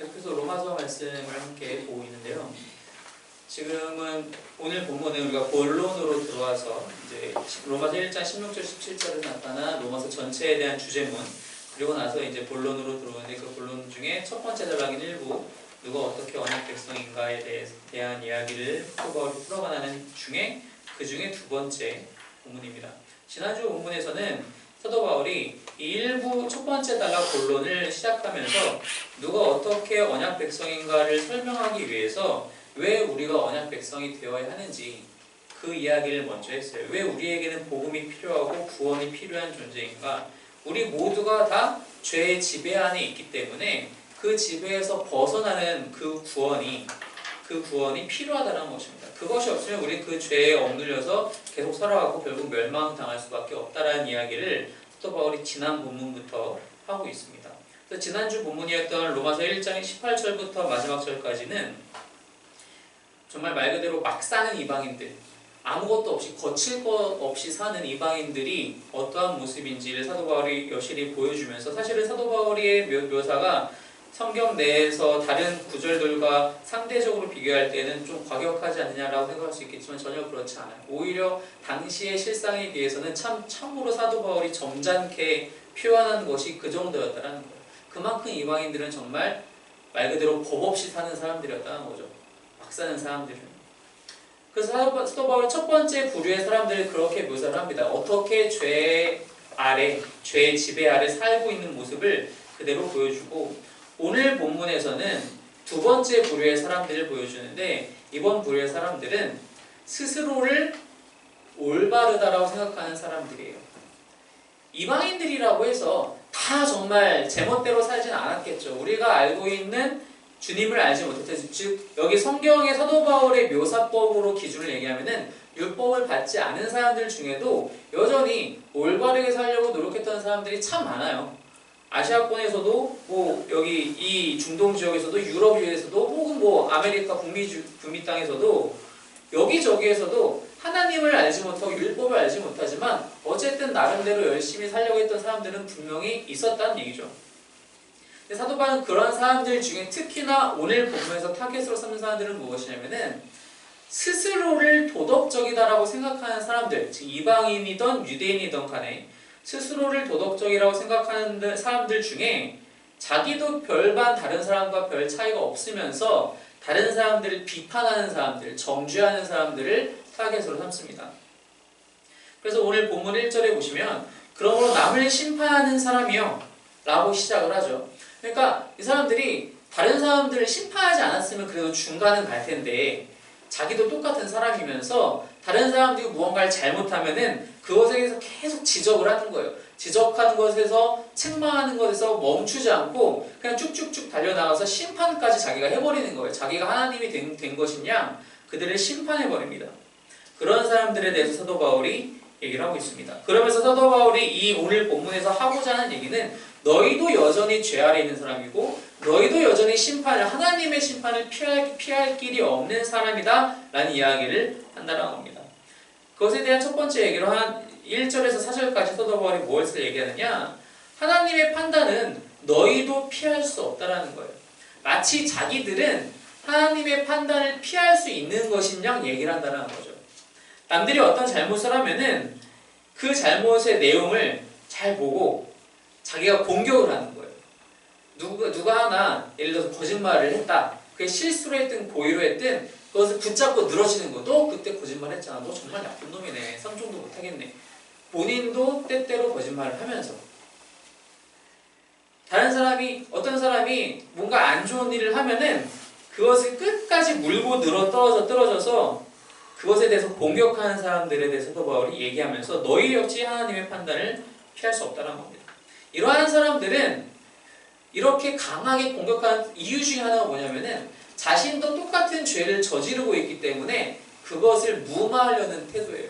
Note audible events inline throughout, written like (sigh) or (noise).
계속해서 로마서 말씀을 함께 보고 있는데요. 지금은 오늘 본문에 우리가 본론으로 들어와서 이제 로마서 1장 16절 17절에 나타난 로마서 전체에 대한 주제문 그리고 나서 이제 본론으로 들어오는데 그 본론 중에 첫 번째 단락인 일부 누가 어떻게 언약 백성인가에 대해 대한 이야기를 풀어가 풀어가는 중에 그 중에 두 번째 본문입니다. 지난주 본문에서는 사도 바울이 이 일부 첫 번째 단락 본론을 시작하면서 누가 어떻게 언약 백성인가를 설명하기 위해서 왜 우리가 언약 백성이 되어야 하는지 그 이야기를 먼저 했어요. 왜 우리에게는 복음이 필요하고 구원이 필요한 존재인가? 우리 모두가 다 죄의 지배 안에 있기 때문에 그 지배에서 벗어나는 그 구원이 그 구원이 필요하다는 것입니다. 그것이 없으면 우리 그 죄에 억눌려서 계속 살아가고 결국 멸망당할 수밖에 없다라는 이야기를 사도 바울이 지난 본문부터 하고 있습니다. 그래서 지난주 본문이었던 로마서 1장 18절부터 마지막 절까지는 정말 말 그대로 막 사는 이방인들 아무것도 없이 거칠 것 없이 사는 이방인들이 어떠한 모습인지를 사도 바울이 여실히 보여주면서 사실은 사도 바울의 묘- 묘사가 성경 내에서 다른 구절들과 상대적으로 비교할 때는 좀 과격하지 않느냐라고 생각할 수 있겠지만 전혀 그렇지 않아요. 오히려 당시의 실상에 비해서는 참 참으로 사도 바울이 점잖게 표현한 것이 그 정도였다는 거예요. 그만큼 이방인들은 정말 말 그대로 법 없이 사는 사람들이었다는 거죠. 막 사는 사람들은. 그래서 사도 바울은 첫 번째 부류의 사람들을 그렇게 묘사를 합니다. 어떻게 죄 아래, 죄의 지배 아래 살고 있는 모습을 그대로 보여주고 오늘 본문에서는 두 번째 부류의 사람들을 보여주는데 이번 부류의 사람들은 스스로를 올바르다라고 생각하는 사람들이에요. 이방인들이라고 해서 다 정말 제멋대로 살진 않았겠죠. 우리가 알고 있는 주님을 알지 못했죠. 즉 여기 성경의 사도 바울의 묘사법으로 기준을 얘기하면은 율법을 받지 않은 사람들 중에도 여전히 올바르게 살려고 노력했던 사람들이 참 많아요. 아시아권에서도 뭐 여기 이 중동 지역에서도 유럽에서도 혹은 뭐 아메리카 북미 주- 북미 땅에서도 여기저기에서도 하나님을 알지 못하고 율법을 알지 못하지만 어쨌든 나름대로 열심히 살려고 했던 사람들은 분명히 있었다는 얘기죠. 사도 바울은 그런 사람들 중에 특히나 오늘 본문에서 타겟으로 삼는 사람들은 무엇이냐면은 스스로를 도덕적이다라고 생각하는 사람들, 즉 이방인이던 유대인이던 간에 스스로를 도덕적이라고 생각하는 사람들 중에 자기도 별반 다른 사람과 별 차이가 없으면서 다른 사람들을 비판하는 사람들, 정죄하는 사람들을 타겟으로 삼습니다. 그래서 오늘 본문 1절에 보시면 그러므로 남을 심판하는 사람이요 라고 시작을 하죠. 그러니까 이 사람들이 다른 사람들을 심판하지 않았으면 그래도 중간은 갈 텐데 자기도 똑같은 사람이면서 다른 사람들이 무언가를 잘못하면은 그것에 대해서 계속 지적을 하는 거예요. 지적하는 것에서 책망하는 것에서 멈추지 않고 그냥 쭉쭉쭉 달려나가서 심판까지 자기가 해버리는 거예요. 자기가 하나님이 된, 된 것이냐 그들을 심판해버립니다. 그런 사람들에 대해서 사도 바울이 얘기를 하고 있습니다. 그러면서 사도 바울이 이 오늘 본문에서 하고자 하는 얘기는 너희도 여전히 죄 아래 있는 사람이고 너희도 여전히 심판을 하나님의 심판을 피할, 피할 길이 없는 사람이다 라는 이야기를 한다는 겁니다. 그것에 대한 첫 번째 얘기로 한 1절에서 4절까지 사도 바울이 무엇을 얘기하느냐 하나님의 판단은 너희도 피할 수 없다라는 거예요. 마치 자기들은 하나님의 판단을 피할 수 있는 것인 양 얘기를 한다는 거죠. 남들이 어떤 잘못을 하면은 그 잘못의 내용을 잘 보고 자기가 공격을 하는 거예요. 누가, 누가 하나 예를 들어서 거짓말을 했다. 그게 실수로 했든 고의로 했든 그것을 붙잡고 늘어지는 거. 너 그때 거짓말 했잖아. 너 정말 나쁜 놈이네. 쌍종도 못하겠네. 본인도 때때로 거짓말을 하면서 다른 사람이 어떤 사람이 뭔가 안 좋은 일을 하면은 그것을 끝까지 물고 늘어 떨어져 떨어져서 그것에 대해서 공격하는 사람들에 대해서도 바울이 얘기하면서 너희 역시 하나님의 판단을 피할 수 없다는 겁니다. 이러한 사람들은 이렇게 강하게 공격하는 이유 중에 하나가 뭐냐면은 자신도 똑같은 죄를 저지르고 있기 때문에 그것을 무마하려는 태도예요.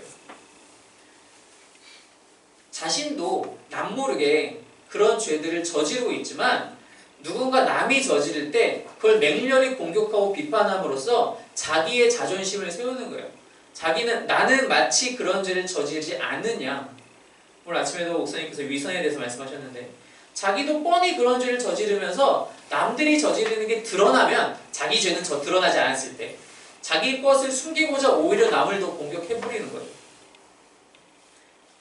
자신도 남모르게 그런 죄들을 저지르고 있지만 누군가 남이 저지를 때 그걸 맹렬히 공격하고 비판함으로써 자기의 자존심을 세우는 거예요. 자기는 나는 마치 그런 죄를 저지르지 않느냐. 오늘 아침에도 목사님께서 위선에 대해서 말씀하셨는데 자기도 뻔히 그런 죄를 저지르면서 남들이 저지르는 게 드러나면 자기 죄는 저 드러나지 않았을 때 자기 것을 숨기고자 오히려 남을 더 공격해버리는 거죠.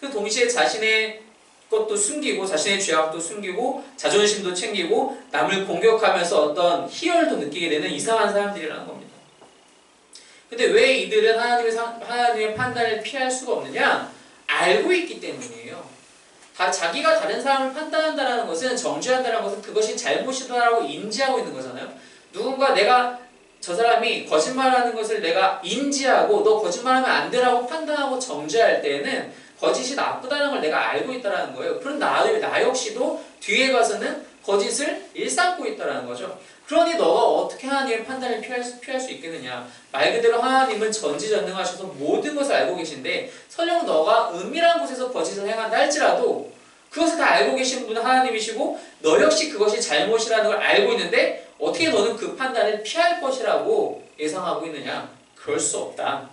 그 동시에 자신의 것도 숨기고 자신의 죄악도 숨기고 자존심도 챙기고 남을 공격하면서 어떤 희열도 느끼게 되는 이상한 사람들이라는 겁니다. 근데 왜 이들은 하나님의, 상- 하나님의 판단을 피할 수가 없느냐? 알고 있기 때문이에요. 다 자기가 다른 사람을 판단한다는 것은 정죄한다는 것은 그것이 잘못이다라고 인지하고 있는 거잖아요. 누군가 내가 저 사람이 거짓말하는 것을 내가 인지하고 너 거짓말하면 안 되라고 판단하고 정죄할 때에는 거짓이 나쁘다는 걸 내가 알고 있다는 거예요. 그런 나, 나 역시도 뒤에 가서는 거짓을 일삼고 있다는 거죠. 그러니 너가 어떻게 하나님의 판단을 피할 수, 피할 수 있겠느냐. 말 그대로 하나님은 전지전능하셔서 모든 것을 알고 계신데 설령 너가 은밀한 곳에서 거짓을 행한다 할지라도 그것을 다 알고 계신 분은 하나님이시고 너 역시 그것이 잘못이라는 걸 알고 있는데 어떻게 너는 그 판단을 피할 것이라고 예상하고 있느냐? 그럴 수 없다.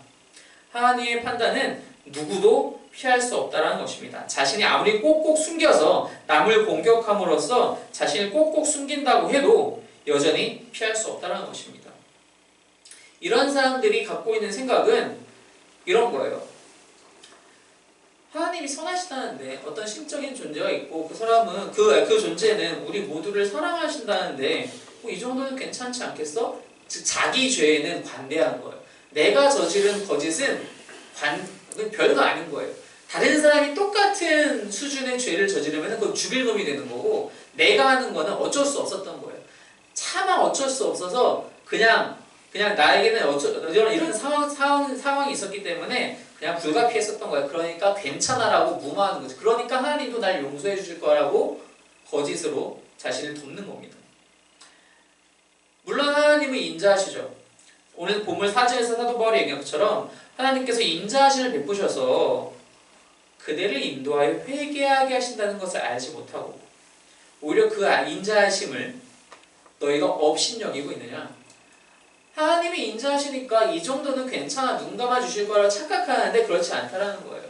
하나님의 판단은 누구도 피할 수 없다라는 것입니다. 자신이 아무리 꼭꼭 숨겨서 남을 공격함으로써 자신을 꼭꼭 숨긴다고 해도 여전히 피할 수 없다는 것입니다. 이런 사람들이 갖고 있는 생각은 이런 거예요. 하나님이 선하시다는데 어떤 신적인 존재가 있고 그 사람은 그, 그 존재는 우리 모두를 사랑하신다는데 뭐 이 정도는 괜찮지 않겠어? 즉 자기 죄에는 관대한 거예요. 내가 저지른 거짓은 관, 별거 아닌 거예요. 다른 사람이 똑같은 수준의 죄를 저지르면 그건 죽일 놈이 되는 거고 내가 하는 거는 어쩔 수 없었던 거예요. 차마 어쩔 수 없어서 그냥 그냥 나에게는 어쩌, 이런 이런 상황, 상황 상황이 있었기 때문에 그냥 불가피했었던 거예요. 그러니까 괜찮아라고 무마하는 거죠. 그러니까 하나님도 날 용서해 주실 거라고 거짓으로 자신을 돕는 겁니다. 물론 하나님은 인자하시죠. 오늘 보물 사제에서 사도 바울이 얘기한 것처럼 하나님께서 인자하심을 베푸셔서 그대를 인도하여 회개하게 하신다는 것을 알지 못하고 오히려 그 인자하심을 너희가 업신여기고 있느냐? 하나님이 인자하시니까 이 정도는 괜찮아 눈 감아 주실 거라고 착각하는데 그렇지 않다라는 거예요.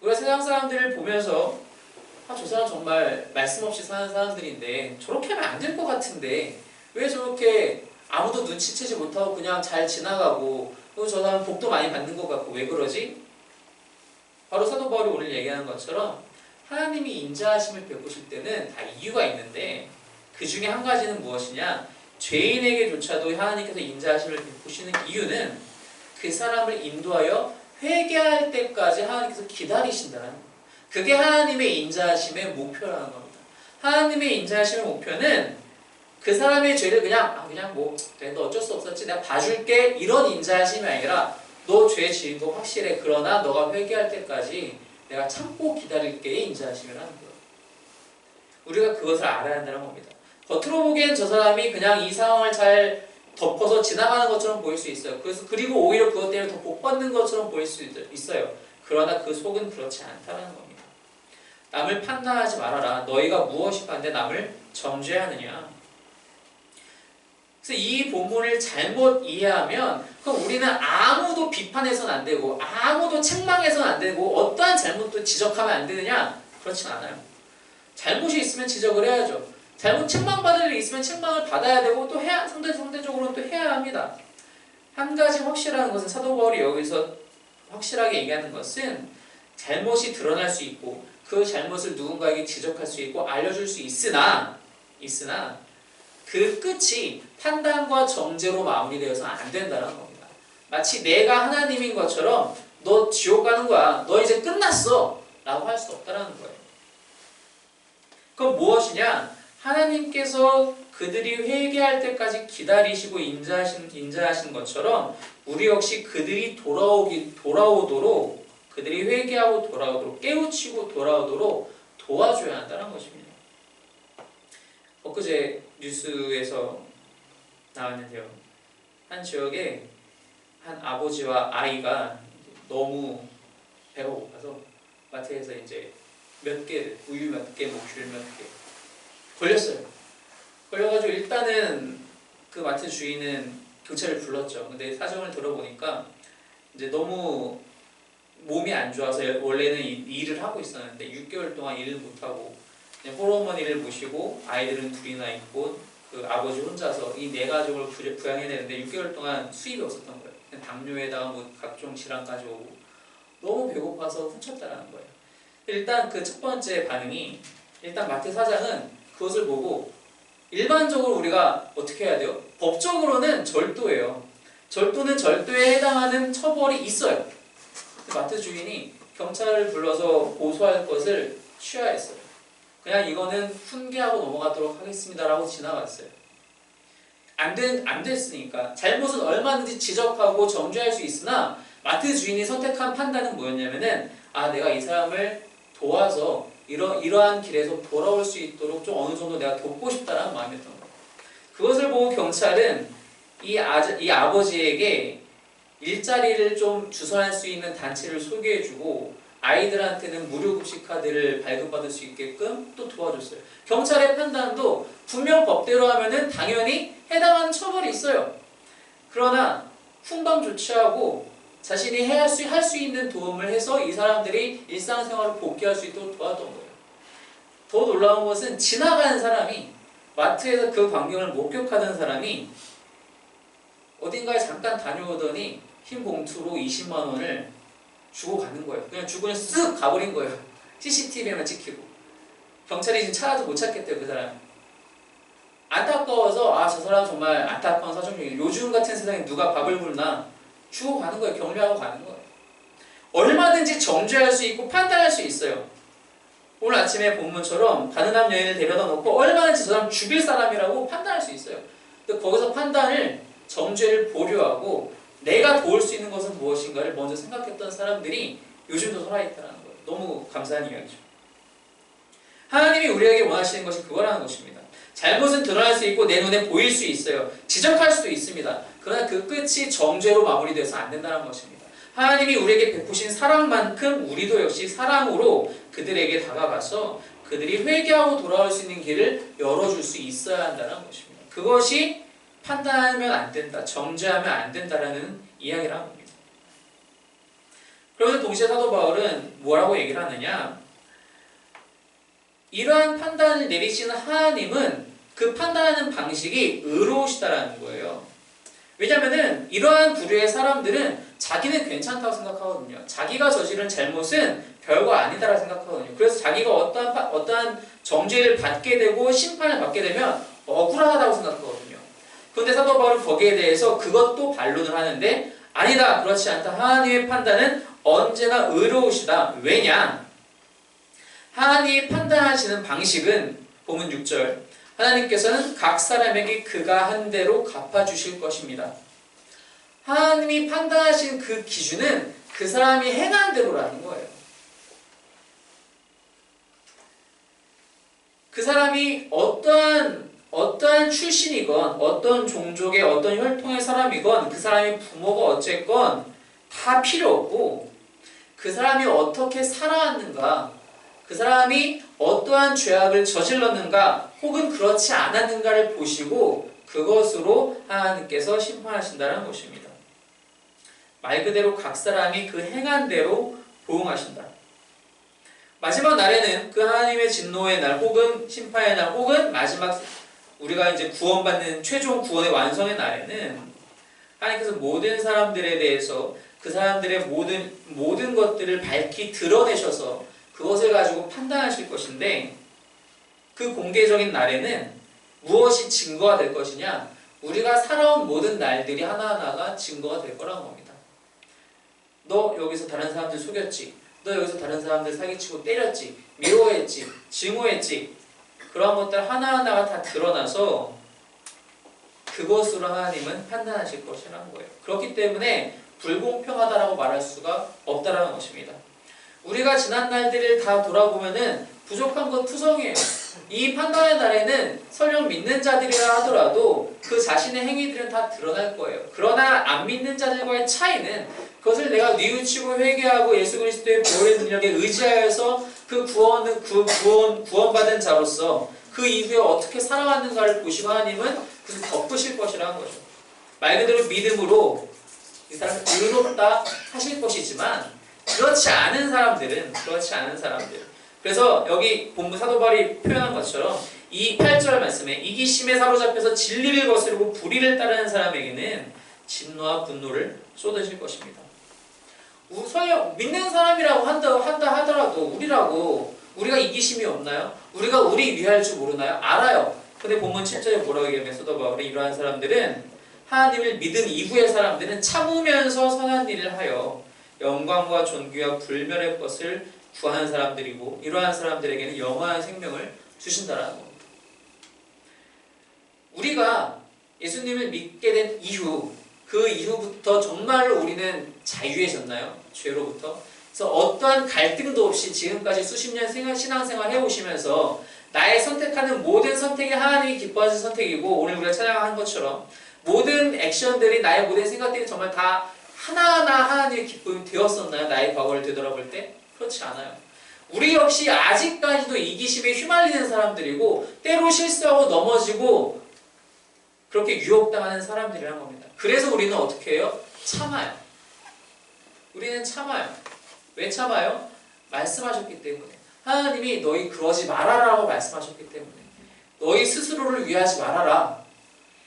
우리가 세상 사람들을 보면서 아, 저 사람 정말 말씀 없이 사는 사람들인데 저렇게 하면 안 될 것 같은데 왜 저렇게 아무도 눈치채지 못하고 그냥 잘 지나가고 그리고 저 사람 복도 많이 받는 것 같고 왜 그러지? 바로 사도 바울이 오늘 얘기하는 것처럼 하나님이 인자하심을 베푸실 때는 다 이유가 있는데 그 중에 한 가지는 무엇이냐? 죄인에게조차도 하나님께서 인자하심을 베푸시는 이유는 그 사람을 인도하여 회개할 때까지 하나님께서 기다리신다는 거예요. 그게 하나님의 인자하심의 목표라는 겁니다. 하나님의 인자하심의 목표는 그 사람의 죄를 그냥 아 그냥 뭐 그래 너 어쩔 수 없었지 내가 봐줄게 이런 인자하심이 아니라 너 죄 지은 거 확실해 그러나 너가 회개할 때까지 내가 참고 기다릴게의 인자하심이라는 거예요. 우리가 그것을 알아야 한다는 겁니다. 겉으로 보기엔 저 사람이 그냥 이 상황을 잘 덮어서 지나가는 것처럼 보일 수 있어요. 그래서 그리고 오히려 그것 때문에 더 복 받는 것처럼 보일 수 있- 있어요. 그러나 그 속은 그렇지 않다는 겁니다. 남을 판단하지 말아라. 너희가 무엇이 반대 남을 정죄하느냐. 그래서 이 본문을 잘못 이해하면 그럼 우리는 아무도 비판해서는 안 되고 아무도 책망해서는 안 되고 어떠한 잘못도 지적하면 안 되느냐? 그렇진 않아요. 잘못이 있으면 지적을 해야죠. 잘못 책망받을 일 있으면 책망을 받아야 되고 또 해야 상대 상대적으로는 또 해야 합니다. 한 가지 확실한 것은 사도 바울이 여기서 확실하게 얘기하는 것은 잘못이 드러날 수 있고 그 잘못을 누군가에게 지적할 수 있고 알려줄 수 있으나 있으나 그 끝이 판단과 정죄로 마무리되어서 안 된다는 겁니다. 마치 내가 하나님인 것처럼 너 지옥 가는 거야. 너 이제 끝났어. 라고 할 수 없다는 거예요. 그건 무엇이냐? 하나님께서 그들이 회개할 때까지 기다리시고 인자하신, 인자하신 것처럼 우리 역시 그들이 돌아오기, 돌아오도록 그들이 회개하고 돌아오도록 깨우치고 돌아오도록 도와줘야 한다는 것입니다. 엊그제 뉴스에서 나왔는데요. 한 지역에 한 아버지와 아이가 너무 배가 고파서 마트에서 이제 몇 개, 우유 몇 개, 뭐 귤 몇 개 걸렸어요. 걸려가지고 일단은 그 마트 주인은 경찰을 불렀죠. 근데 사정을 들어보니까 이제 너무 몸이 안 좋아서 원래는 이- 일을 하고 있었는데 6개월 동안 일을 못 하고 이제 홀어머니를 모시고 아이들은 둘이나 있고 그 아버지 혼자서 이 네 가족을 부- 부양해내는데 6개월 동안 수입이 없었던 거예요. 담요에다가 뭐 각종 질환까지 오고 너무 배고파서 훔쳤다라는 거예요. 일단 그 첫 번째 반응이 일단 마트 사장은 그것을 보고 일반적으로 우리가 어떻게 해야 돼요? 법적으로는 절도예요. 절도는 절도에 해당하는 처벌이 있어요. 마트 주인이 경찰을 불러서 고소할 것을 취하 했어요. 그냥 이거는 훈계하고 넘어가도록 하겠습니다라고 지나갔어요. 안, 된, 안 됐으니까 잘못은 얼마든지 지적하고 정죄할 수 있으나 마트 주인이 선택한 판단은 뭐였냐면은 아 내가 이 사람을 도와서 이러, 이러한 길에서 돌아올 수 있도록 좀 어느 정도 내가 돕고 싶다라는 마음이었던 거예요. 그것을 보고 경찰은 이, 아, 이 아버지에게 일자리를 좀 주선할 수 있는 단체를 소개해주고 아이들한테는 무료 급식 카드를 발급받을 수 있게끔 또 도와줬어요. 경찰의 판단도 분명 법대로 하면은 당연히 해당하는 처벌이 있어요. 그러나 훈방 조치하고 자신이 해야 수, 할 수 있는 도움을 해서 이 사람들이 일상생활을 복귀할 수 있도록 도왔던 거예요. 더 놀라운 것은 지나가는 사람이 마트에서 그 광경을 목격하던 사람이 어딘가에 잠깐 다녀오더니 흰 봉투로 20만 원을 주고 가는 거예요. 그냥 주고 그냥 쓱 가버린 거예요. (laughs) CCTV에만 찍히고. 경찰이 지금 찾아도 못 찾겠대요, 그 사람. 안타까워서 아 저 사람 정말 안타까운 사정 중에 요즘 같은 세상에 누가 밥을 굶나 주고 가는 거예요. 격려하고 가는 거예요. 얼마든지 정죄할 수 있고 판단할 수 있어요. 오늘 아침에 본문처럼 가느남 여인을 데려다 놓고 얼마든지 저 사람 죽일 사람이라고 판단할 수 있어요. 근데 거기서 판단을 정죄를 보류하고 내가 도울 수 있는 것은 무엇인가를 먼저 생각했던 사람들이 요즘도 살아있다는 거예요. 너무 감사한 이야기죠. 하나님이 우리에게 원하시는 것이 그거라는 것입니다. 잘못은 드러날 수 있고 내 눈에 보일 수 있어요. 지적할 수도 있습니다. 그러나 그 끝이 정죄로 마무리돼서 안 된다는 것입니다. 하나님이 우리에게 베푸신 사랑만큼 우리도 역시 사랑으로 그들에게 다가가서 그들이 회개하고 돌아올 수 있는 길을 열어줄 수 있어야 한다는 것입니다. 그것이 판단하면 안 된다, 정죄하면 안 된다라는 이야기를 한 겁니다. 그러면서 동시에 사도 바울은 뭐라고 얘기를 하느냐? 이러한 판단을 내리시는 하나님은 그 판단하는 방식이 의로우시다라는 거예요. 왜냐면은 이러한 부류의 사람들은 자기는 괜찮다고 생각하거든요. 자기가 저지른 잘못은 별거 아니다라고 생각하거든요. 그래서 자기가 어떠한, 파- 어떠한 정죄를 받게 되고 심판을 받게 되면 억울하다고 생각하거든요. 그런데 사도 바울은 거기에 대해서 그것도 반론을 하는데 아니다 그렇지 않다 하나님의 판단은 언제나 의로우시다 왜냐 하나님이 판단하시는 방식은 보면 6절 하나님께서는 각 사람에게 그가 한 대로 갚아주실 것입니다. 하나님이 판단하신 그 기준은 그 사람이 행한 대로라는 거예요. 그 사람이 어떠한 어떠한 출신이건 어떤 종족의 어떤 혈통의 사람이건 그 사람이 부모가 어쨌건 다 필요 없고 그 사람이 어떻게 살아왔는가 그 사람이 어떠한 죄악을 저질렀는가 혹은 그렇지 않았는가를 보시고 그것으로 하나님께서 심판하신다는 것입니다. 말 그대로 각 사람이 그 행한 대로 보응하신다. 마지막 날에는 그 하나님의 진노의 날 혹은 심판의 날 혹은 마지막 우리가 이제 구원받는 최종 구원의 완성의 날에는 하나님께서 모든 사람들에 대해서 그 사람들의 모든 모든 것들을 밝히 드러내셔서 그것을 가지고 판단하실 것인데 그 공개적인 날에는 무엇이 증거가 될 것이냐? 우리가 살아온 모든 날들이 하나하나가 증거가 될 거라는 겁니다. 너 여기서 다른 사람들 속였지. 너 여기서 다른 사람들 사기치고 때렸지. 미워했지. 증오했지. 그런 것들 하나하나가 다 드러나서 그것으로 하나님은 판단하실 것이라는 거예요. 그렇기 때문에 불공평하다라고 말할 수가 없다라는 것입니다. 우리가 지난 날들을 다 돌아보면은 부족한 건 투성이에요. 이 판단의 날에는 설령 믿는 자들이라 하더라도 그 자신의 행위들은 다 드러날 거예요. 그러나 안 믿는 자들과의 차이는 그것을 내가 뉘우치고 회개하고 예수 그리스도의 보혈의 능력에 의지하여서 그 구원은 그 구원 구원받은 자로서 그 이후에 어떻게 살아왔는가를 보시고 하나님은 그것을 덮으실 것이라는 거죠. 말 그대로 믿음으로 이 사람 의롭다 하실 것이지만 그렇지 않은 사람들은 그렇지 않은 사람들 그래서 여기 본부 사도 바울이 표현한 것처럼 이 8절 말씀에 이기심에 사로잡혀서 진리를 거스르고 불의를 따르는 사람에게는 진노와 분노를 쏟으실 것입니다. 우- 설령 믿는 사람이라고 한다, 한다 하더라도 우리라고 우리가 이기심이 없나요? 우리가 우리 위할 줄 모르나요? 알아요. 근데 본문 7절에 뭐라고 얘기하면 사도 바울이 이러한 사람들은 하나님을 믿은 이후의 사람들은 참으면서 선한 일을 하여 영광과 존귀와 불멸의 것을 구하는 사람들이고 이러한 사람들에게는 영원한 생명을 주신다라는 겁니다. 우리가 예수님을 믿게 된 이후 그 이후부터 정말로 우리는 자유해졌나요? 죄로부터? 그래서 어떠한 갈등도 없이 지금까지 수십 년 생활, 신앙생활 해오시면서 나의 선택하는 모든 선택이 하나님이 기뻐하시는 선택이고 오늘 우리가 찬양한 것처럼 모든 액션들이 나의 모든 생각들이 정말 다 하나하나 하나님의 기쁨이 되었었나요? 나의 과거를 되돌아볼 때? 그렇지 않아요. 우리 역시 아직까지도 이기심에 휘말리는 사람들이고 때로 실수하고 넘어지고 그렇게 유혹당하는 사람들이라는 겁니다. 그래서 우리는 어떻게 해요? 참아요. 우리는 참아요. 왜 참아요? 말씀하셨기 때문에. 하나님이 너희 그러지 말아라고 말씀하셨기 때문에. 너희 스스로를 위하지 말아라.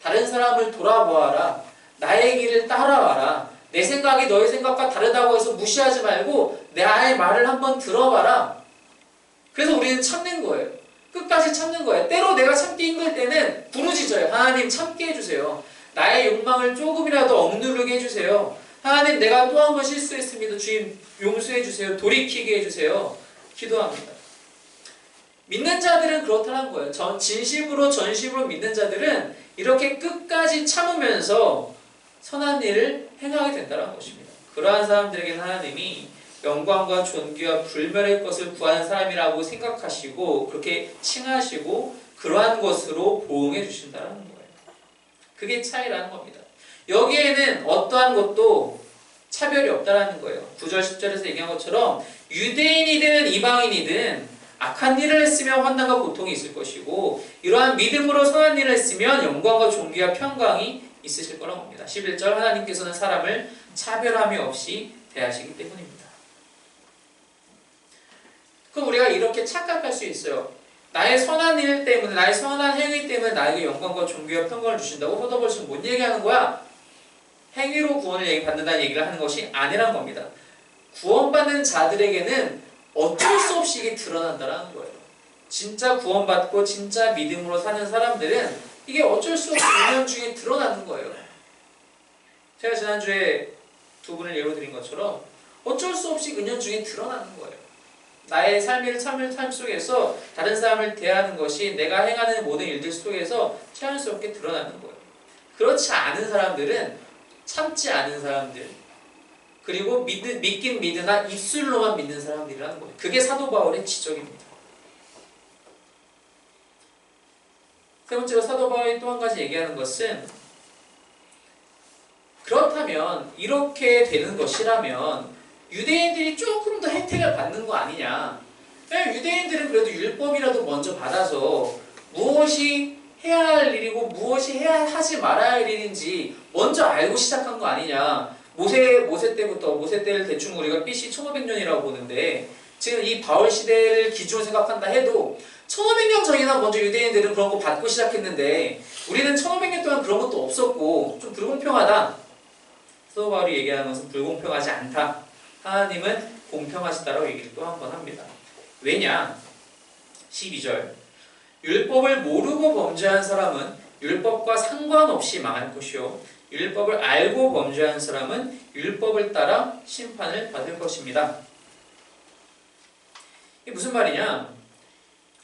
다른 사람을 돌아보아라. 나의 길을 따라와라. 내 생각이 너희 생각과 다르다고 해서 무시하지 말고 나의 말을 한번 들어봐라. 그래서 우리는 참는 거예요. 끝까지 참는 거예요. 때로 내가 참기 힘들 때는 부르짖어요. 하나님 참게 해주세요. 나의 욕망을 조금이라도 억누르게 해주세요. 하나님 내가 또 한 번 실수했습니다. 주님 용서해 주세요. 돌이키게 해주세요. 기도합니다. 믿는 자들은 그렇다는 거예요. 전 진심으로 전심으로 믿는 자들은 이렇게 끝까지 참으면서 선한 일을 행하게 된다는 것입니다. 그러한 사람들에게는 하나님이 영광과 존귀와 불멸의 것을 구하는 사람이라고 생각하시고 그렇게 칭하시고 그러한 것으로 보응해 주신다는 거예요. 그게 차이라는 겁니다. 여기에는 어떠한 것도 차별이 없다라는 거예요. 9절 10절에서 얘기한 것처럼 유대인이든 이방인이든 악한 일을 했으면 환난과 고통이 있을 것이고 이러한 믿음으로 선한 일을 했으면 영광과 존귀와 평강이 있으실 거라고 봅니다. 11절 하나님께서는 사람을 차별함이 없이 대하시기 때문입니다. 그럼 우리가 이렇게 착각할 수 있어요. 나의 선한 일 때문에, 나의 선한 행위 때문에 나에게 영광과 존귀와 평강을 주신다고 허더벌써 뭔 얘기하는 거야? 행위로 구원을 받는다는 얘기를 하는 것이 아니란 겁니다. 구원받는 자들에게는 어쩔 수 없이 드러난다는 거예요. 진짜 구원받고 진짜 믿음으로 사는 사람들은 이게 어쩔 수 없이 운명 중에 드러나는 거예요. 제가 지난주에 두 분을 예로 드린 것처럼 어쩔 수 없이 은연 중에 드러나는 거예요. 나의 삶을 삶 속에서 다른 사람을 대하는 것이 내가 행하는 모든 일들 속에서 자연스럽게 드러나는 거예요. 그렇지 않은 사람들은 참지 않은 사람들 그리고 믿, 믿긴 믿으나 입술로만 믿는 사람들이라는 거예요. 그게 사도 바울의 지적입니다. 세 번째로 사도 바울이 또 한 가지 얘기하는 것은 그렇다면 이렇게 되는 것이라면 유대인들이 조금 더 혜택을 받는 거 아니냐. 유대인들은 그래도 율법이라도 먼저 받아서 무엇이 해야 할 일이고 무엇이 해야 하지 말아야 할 일인지 먼저 알고 시작한 거 아니냐. 모세 모세 때부터 모세 때를 대충 우리가 BC 1500년이라고 보는데 지금 이 바울 시대를 기준으로 생각한다 해도 1500년 전이나 먼저 유대인들은 그런 거 받고 시작했는데 우리는 1500년 동안 그런 것도 없었고 좀 불공평하다. 사도 바울이 얘기하는 것은 불공평하지 않다. 하나님은 공평하시다라고 얘기를 또 한 번 합니다. 왜냐? 12절. 율법을 모르고 범죄한 사람은 율법과 상관없이 망할 것이요. 율법을 알고 범죄한 사람은 율법을 따라 심판을 받을 것입니다. 이게 무슨 말이냐?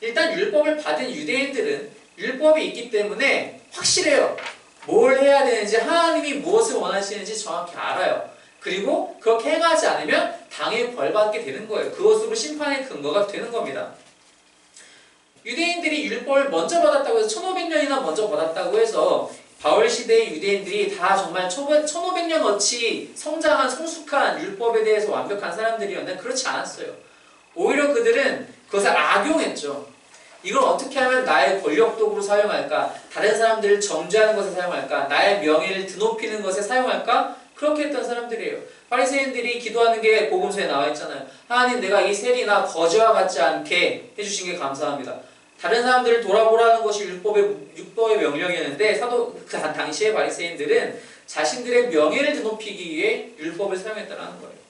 일단 율법을 받은 유대인들은 율법이 있기 때문에 확실해요. 뭘 해야 되는지 하나님이 무엇을 원하시는지 정확히 알아요. 그리고 그렇게 행하지 않으면 당해 벌받게 되는 거예요. 그것으로 심판의 근거가 되는 겁니다. 유대인들이 율법을 먼저 받았다고 해서 1500년이나 먼저 받았다고 해서 바울 시대의 유대인들이 다 정말 1500년 어치 성장한 성숙한 율법에 대해서 완벽한 사람들이었는데 그렇지 않았어요. 오히려 그들은 그것을 악용했죠. 이걸 어떻게 하면 나의 권력 도구로 사용할까? 다른 사람들을 정죄하는 것에 사용할까? 나의 명예를 드높이는 것에 사용할까? 그렇게 했던 사람들이에요. 바리새인들이 기도하는 게 복음서에 나와 있잖아요. 하나님 내가 이 세리나 거지와 같지 않게 해주신 게 감사합니다. 다른 사람들을 돌아보라는 것이 율법의 율법의 명령이었는데 사도 그 당시의 바리새인들은 자신들의 명예를 드높이기 위해 율법을 사용했다는 거예요.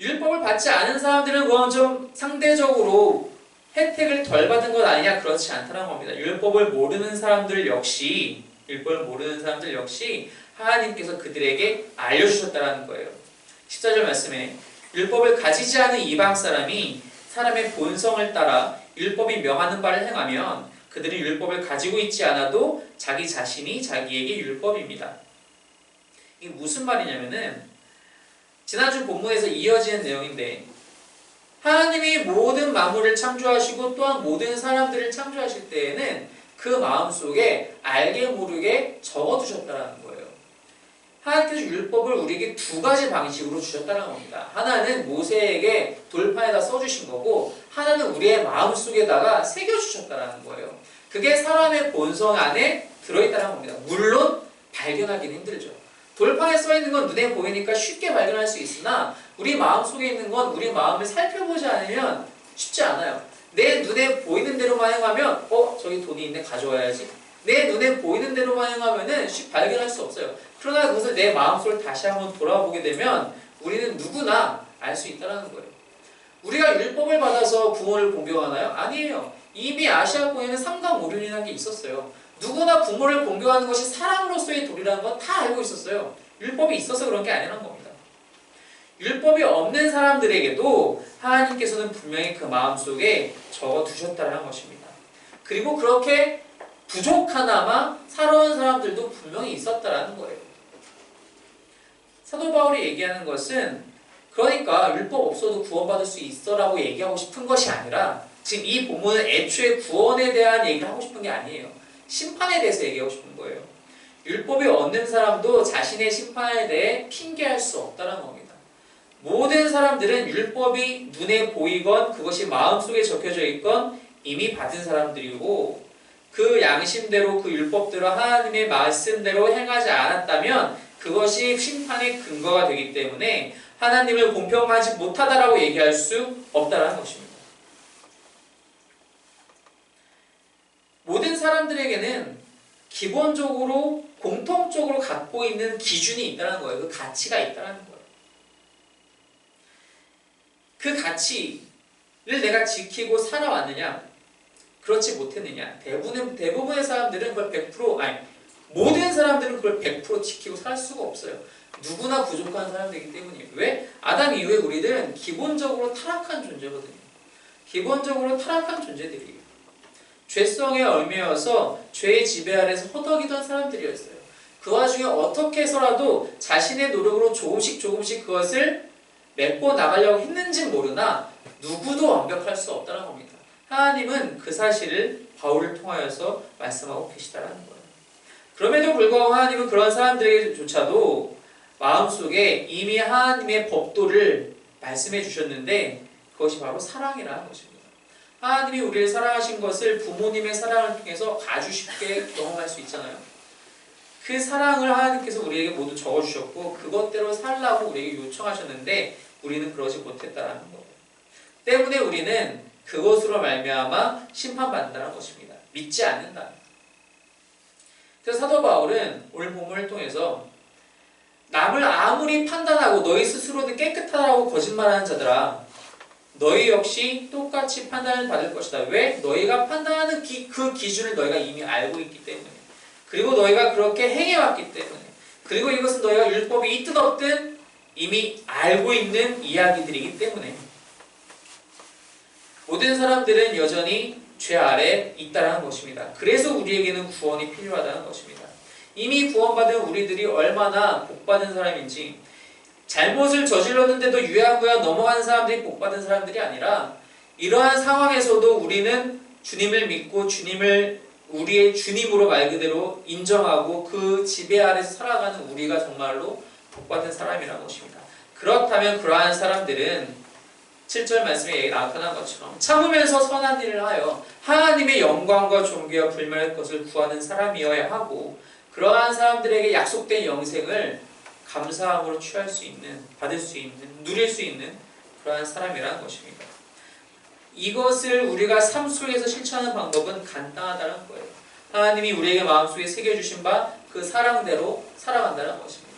율법을 받지 않은 사람들은 그건 좀 상대적으로 혜택을 덜 받은 것 아니냐 그렇지 않다는 겁니다. 율법을 모르는 사람들 역시 율법을 모르는 사람들 역시 하나님께서 그들에게 알려주셨다는 거예요. 14절 말씀에 율법을 가지지 않은 이방 사람이 사람의 본성을 따라 율법이 명하는 바를 행하면 그들은 율법을 가지고 있지 않아도 자기 자신이 자기에게 율법입니다. 이게 무슨 말이냐면은 지난주 본문에서 이어지는 내용인데 하나님이 모든 만물을 창조하시고 또한 모든 사람들을 창조하실 때에는 그 마음속에 알게 모르게 적어두셨다는 거예요. 하나님께서 율법을 우리에게 두 가지 방식으로 주셨다는 겁니다. 하나는 모세에게 돌판에다 써주신 거고 하나는 우리의 마음속에다가 새겨주셨다는 거예요. 그게 사람의 본성 안에 들어있다는 겁니다. 물론 발견하기는 힘들죠. 돌판에 써 있는 건 눈에 보이니까 쉽게 발견할 수 있으나 우리 마음 속에 있는 건 우리 마음을 살펴보지 않으면 쉽지 않아요. 내 눈에 보이는 대로만 행하면 어 저기 돈이 있네 가져와야지. 내 눈에 보이는 대로만 행하면은 쉽 발견할 수 없어요. 그러나 그것을 내 마음속을 다시 한번 돌아보게 되면 우리는 누구나 알 수 있다는 거예요. 우리가 율법을 받아서 부모를 공경하나요? 아니에요. 이미 아시아권에는 삼강오륜이라는 게 있었어요. 누구나 부모를 공경하는 것이 사랑으로서의 도리라는 건 다 알고 있었어요. 율법이 있어서 그런 게 아니란 겁니다. 율법이 없는 사람들에게도 하나님께서는 분명히 그 마음속에 적어두셨다는 것입니다. 그리고 그렇게 부족하나마 살아온 사람들도 분명히 있었다라는 거예요. 사도 바울이 얘기하는 것은 그러니까 율법 없어도 구원받을 수 있어라고 얘기하고 싶은 것이 아니라 지금 이 본문은 애초에 구원에 대한 얘기를 하고 싶은 게 아니에요. 심판에 대해서 얘기하고 싶은 거예요. 율법이 없는 사람도 자신의 심판에 대해 핑계할 수 없다는 겁니다. 모든 사람들은 율법이 눈에 보이건 그것이 마음속에 적혀져 있건 이미 받은 사람들이고 그 양심대로 그 율법대로 하나님의 말씀대로 행하지 않았다면 그것이 심판의 근거가 되기 때문에 하나님을 공평하지 못하다라고 얘기할 수 없다라는 것입니다. 모든 사람들에게는 기본적으로 공통적으로 갖고 있는 기준이 있다는 거예요. 그 가치가 있다는 거예요. 그 가치를 내가 지키고 살아왔느냐? 그렇지 못했느냐? 대부분 대부분의 사람들은 그걸 100% 아니 모든 사람들은 그걸 100% 지키고 살 수가 없어요. 누구나 부족한 사람들이기 때문이에요. 왜? 아담 이후에 우리들은 기본적으로 타락한 존재거든요. 기본적으로 타락한 존재들이에요. 죄성에 얽매여서 죄의 지배 아래서 허덕이던 사람들이었어요. 그 와중에 어떻게 해서라도 자신의 노력으로 조금씩 조금씩 그것을 맺고 나가려고 했는지 모르나 누구도 완벽할 수 없다는 겁니다. 하나님은 그 사실을 바울을 통하여서 말씀하고 계시다는 거예요. 그럼에도 불구하고 하나님은 그런 사람들에게조차도 마음속에 이미 하나님의 법도를 말씀해 주셨는데 그것이 바로 사랑이라는 것입니다. 하나님이 우리를 사랑하신 것을 부모님의 사랑을 통해서 아주 쉽게 경험할 수 있잖아요. 그 사랑을 하나님께서 우리에게 모두 적어주셨고 그것대로 살라고 우리에게 요청하셨는데 우리는 그러지 못했다라는 거예요. 때문에 우리는 그것으로 말미암아 심판받는다는 것입니다. 믿지 않는다. 그래서 사도 바울은 오늘 본문을 통해서 남을 아무리 판단하고 너희 스스로는 깨끗하다고 거짓말하는 자들아 너희 역시 똑같이 판단을 받을 것이다. 왜? 너희가 판단하는 기, 그 기준을 너희가 이미 알고 있기 때문에 그리고 너희가 그렇게 행해왔기 때문에 그리고 이것은 너희가 율법이 있든 없든 이미 알고 있는 이야기들이기 때문에 모든 사람들은 여전히 죄 아래 있다는 것입니다. 그래서 우리에게는 구원이 필요하다는 것입니다. 이미 구원받은 우리들이 얼마나 복받은 사람인지 잘못을 저질렀는데도 유야무야 넘어가는 사람들이 복받은 사람들이 아니라 이러한 상황에서도 우리는 주님을 믿고 주님을 우리의 주님으로 말 그대로 인정하고 그 지배 아래서 살아가는 우리가 정말로 복받은 사람이라는 것입니다. 그렇다면 그러한 사람들은 7절 말씀에 나타난 것처럼 참으면서 선한 일을 하여 하나님의 영광과 존귀와 불멸의 것을 구하는 사람이어야 하고 그러한 사람들에게 약속된 영생을 감사함으로 취할 수 있는, 받을 수 있는, 누릴 수 있는 그러한 사람이라는 것입니다. 이것을 우리가 삶 속에서 실천하는 방법은 간단하다는 거예요. 하나님이 우리에게 마음속에 새겨주신 바 그 사랑대로 살아간다는 것입니다.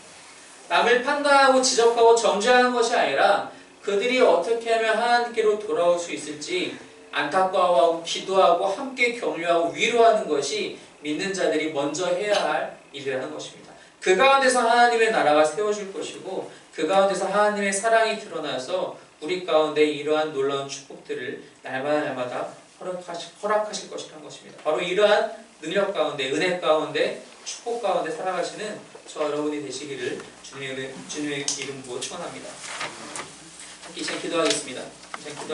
남을 판단하고 지적하고 정죄하는 것이 아니라 그들이 어떻게 하면 하나님께로 돌아올 수 있을지 안타까워하고 기도하고 함께 격려하고 위로하는 것이 믿는 자들이 먼저 해야 할 일이라는 것입니다. 그 가운데서 하나님의 나라가 세워질 것이고 그 가운데서 하나님의 사랑이 드러나서 우리 가운데 이러한 놀라운 축복들을 날마다 날마다 허락하실, 허락하실 것이라는 것입니다. 바로 이러한 능력 가운데 은혜 가운데 축복 가운데 살아가시는 저 여러분이 되시기를 주님의, 주님의 이름으로 축원합니다. 함께 기도하겠습니다. 기도